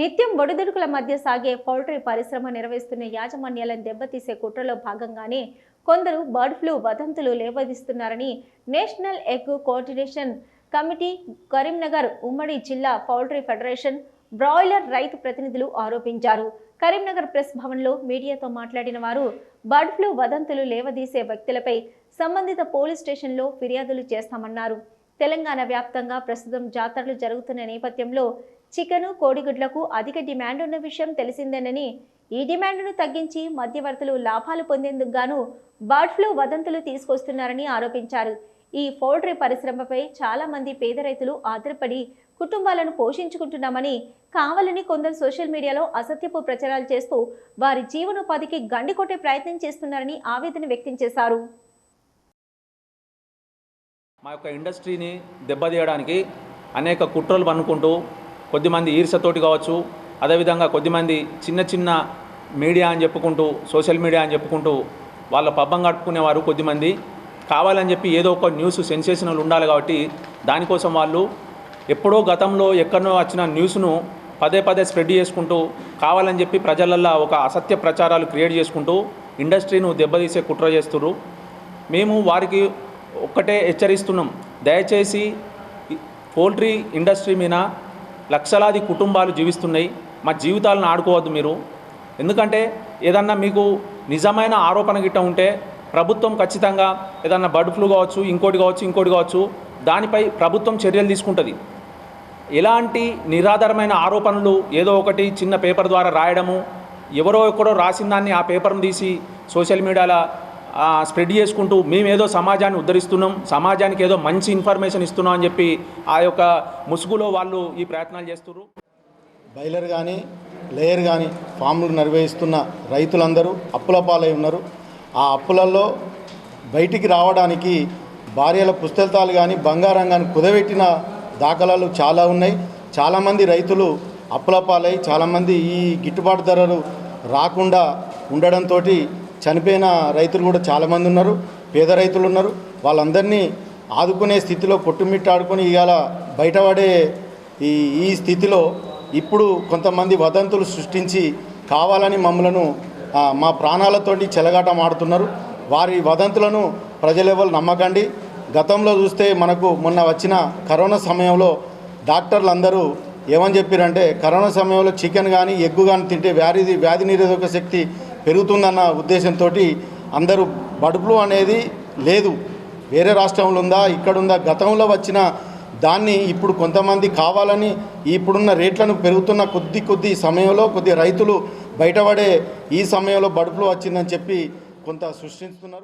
నిత్యం ఒడిదుడుకుల మధ్య సాగే పౌల్ట్రీ పరిశ్రమ నిర్వహిస్తున్న యాజమాన్యాలను దెబ్బతీసే కుట్రలో భాగంగానే కొందరు బర్డ్ ఫ్లూ వదంతులు లేవదీస్తున్నారని national egg coordination committee Karimnagar ఉమ్మడి జిల్లా పౌల్ట్రీ ఫెడరేషన్ బ్రాయిలర్ రైతు ప్రతినిధులు ఆరోపించారు. కరీంనగర్ ప్రెస్ భవన్లో మీడియాతో మాట్లాడిన వారు బర్డ్ ఫ్లూ వదంతులు లేవదీసే వ్యక్తులపై సంబంధిత పోలీస్ స్టేషన్లో ఫిర్యాదులు చేస్తామన్నారు. తెలంగాణ వ్యాప్తంగా ప్రస్తుతం జాతరలు జరుగుతున్న నేపథ్యంలో చికెను కోడిగుడ్లకు అధిక డిమాండ్ ఉన్న విషయం తెలిసిందేనని ఈ డిమాండ్ను తగ్గించి మధ్యవర్తులు లాభాలు పొందేందుకు గాను బర్డ్ ఫ్లూ వదంతులు తీసుకొస్తున్నారని ఆరోపించారు. ఈ పౌల్ట్రీ పరిశ్రమపై చాలామంది పేద రైతులు ఆధారపడి కుటుంబాలను పోషించుకుంటున్నామని కావాలని కొందరు సోషల్ మీడియాలో అసత్యపు ప్రచారాలు చేస్తూ వారి జీవనోపాధికి గండి కొట్టే ప్రయత్నం చేస్తున్నారని ఆవేదన వ్యక్తం చేశారు. మా యొక్క ఇండస్ట్రీని దెబ్బతీయడానికి అనేక కుట్రలు పన్నుకుంటూ కొద్దిమంది ఈర్షతోటి కావచ్చు అదేవిధంగా కొద్దిమంది చిన్న చిన్న మీడియా అని చెప్పుకుంటూ సోషల్ మీడియా అని చెప్పుకుంటూ వాళ్ళ పబ్బం కట్టుకునేవారు కొద్దిమంది. కావాలని చెప్పి ఏదో ఒక న్యూస్ సెన్సేషనల్ ఉండాలి కాబట్టి దానికోసం వాళ్ళు ఎప్పుడో గతంలో ఎక్కడనో వచ్చిన న్యూస్ను పదే పదే స్ప్రెడ్ చేసుకుంటూ కావాలని చెప్పి ప్రజలల్లో ఒక అసత్య ప్రచారాలు క్రియేట్ చేసుకుంటూ ఇండస్ట్రీను దెబ్బతీసే కుట్ర చేస్తున్నారు మేము వారికి ఒక్కటే హెచ్చరిస్తున్నాం. దయచేసి పోల్ట్రీ ఇండస్ట్రీ మీద లక్షలాది కుటుంబాలు జీవిస్తున్నాయి. మా జీవితాలను ఆడుకోవద్దు మీరు. ఎందుకంటే ఏదన్నా మీకు నిజమైన ఆరోపణ గిట్ట ఉంటే ప్రభుత్వం ఖచ్చితంగా ఏదన్నా బర్డ్ ఫ్లూ కావచ్చు ఇంకోటి కావచ్చు ఇంకోటి కావచ్చు దానిపై ప్రభుత్వం చర్యలు తీసుకుంటుంది. ఎలాంటి నిరాధారమైన ఆరోపణలు ఏదో ఒకటి చిన్న పేపర్ ద్వారా రాయడము ఎవరో ఎక్కడో రాసిన దాన్ని ఆ పేపర్ను తీసి సోషల్ మీడియాలో స్ప్రెడ్ చేసుకుంటూ మేమేదో సమాజాన్ని ఉద్ధరిస్తున్నాం సమాజానికి ఏదో మంచి ఇన్ఫర్మేషన్ ఇస్తున్నాం అని చెప్పి ఆ యొక్క ముసుగులో వాళ్ళు ఈ ప్రయత్నాలు చేస్తున్నారు బైలర్ కానీ లేయర్ కానీ ఫామ్లు నిర్వహిస్తున్న రైతులందరూ అప్పుల పాలై ఉన్నారు. ఆ అప్పులలో బయటికి రావడానికి భార్యల పుస్తకాలు కానీ బంగారం కానీ కుదబెట్టిన దాఖలాలు చాలా ఉన్నాయి. చాలామంది రైతులు అప్పుల పాలై చాలామంది ఈ గిట్టుబాటు ధరలు రాకుండా ఉండడంతో చనిపోయిన రైతులు కూడా చాలామంది ఉన్నారు పేద రైతులు ఉన్నారు. వాళ్ళందరినీ ఆదుకునే స్థితిలో కొట్టుమిట్టాడుకొని ఇవాళ బయటపడే ఈ ఈ స్థితిలో ఇప్పుడు కొంతమంది వదంతులు సృష్టించి కావాలని మమ్మలను మా ప్రాణాలతోటి చెలగాటం ఆడుతున్నారు. వారి వదంతులను ప్రజలెవరు నమ్మకండి. గతంలో చూస్తే మనకు మొన్న వచ్చిన కరోనా సమయంలో డాక్టర్లు అందరూ ఏమని చెప్పారంటే కరోనా సమయంలో చికెన్ కానీ ఎగ్గు కానీ తింటే వ్యాధి వ్యాధి నిరోధక శక్తి పెరుగుతుందన్న ఉద్దేశంతో అందరూ బడుపులు అనేది లేదు. వేరే రాష్ట్రంలో ఉందా ఇక్కడుందా గతంలో వచ్చిన దాన్ని ఇప్పుడు కొంతమంది కావాలని ఇప్పుడున్న రేట్లను పెరుగుతున్న కొద్ది కొద్ది సమయంలో కొద్ది రైతులు బయటపడే ఈ సమయంలో బడుపులు వచ్చిందని చెప్పి కొంత సృష్టిస్తున్నారు.